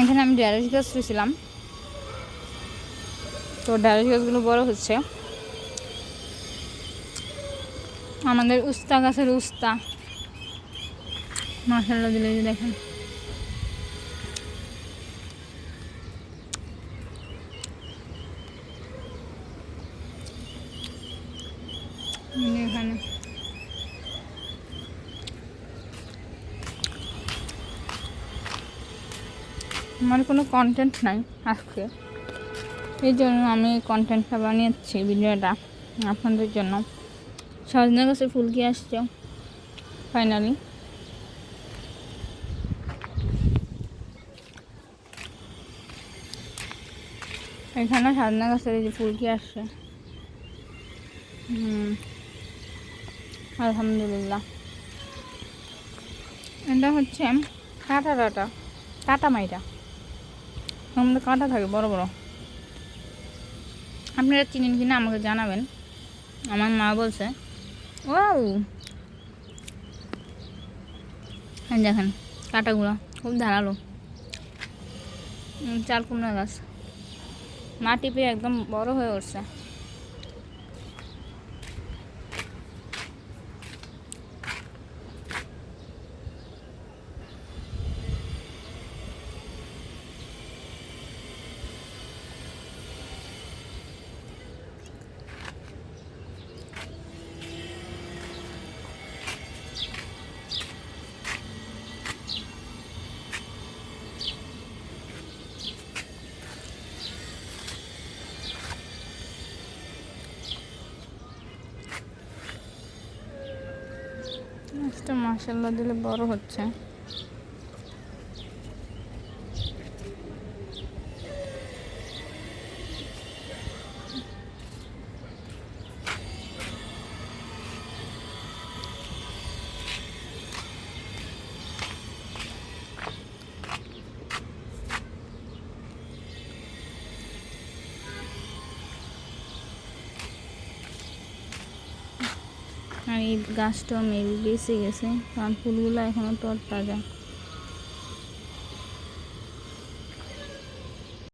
এখানে আমি ঢ্যাঁড়স গাছ রয়েছিলাম তো ঢ্যাঁড়স গাছগুলো বড় হচ্ছে। আমাদের উস্তা গাছের উস্তা। মশলা দিলে দেখেন। এখানে। আমার কোনো কন্টেন্ট নাই আজকে। এই জন্য আমি কন্টেন্টটা বানিয়েছি ভিডিওটা আপনাদের জন্য। সজনে গাছে ফুল কি আসছে? ফাইনালি এখানে সাজনা গাছের এই যে ফুলকি আসছে? হুম। আলহামদুলিল্লাহ। এটা হচ্ছে কাটা ডাটা, কাটা মাইটা আমাদের কাঁটা থাকে, বড় বড়। আপনারা চিনেন কিনা আমাকে জানাবেন। আমার মা বলছে ও দেখেন, কাঁটাগুলো খুব ধারালো। চাল কুমড়া গাছ। মাটি পেয়ে একদম বড় হয়ে উঠছে। গাছটা মাসাল্লাহ দিলে বড় হচ্ছে। আর এই গাছটাও মেবি বেঁচে গেছে কারণ ফুলগুলো এখনও তর তাজা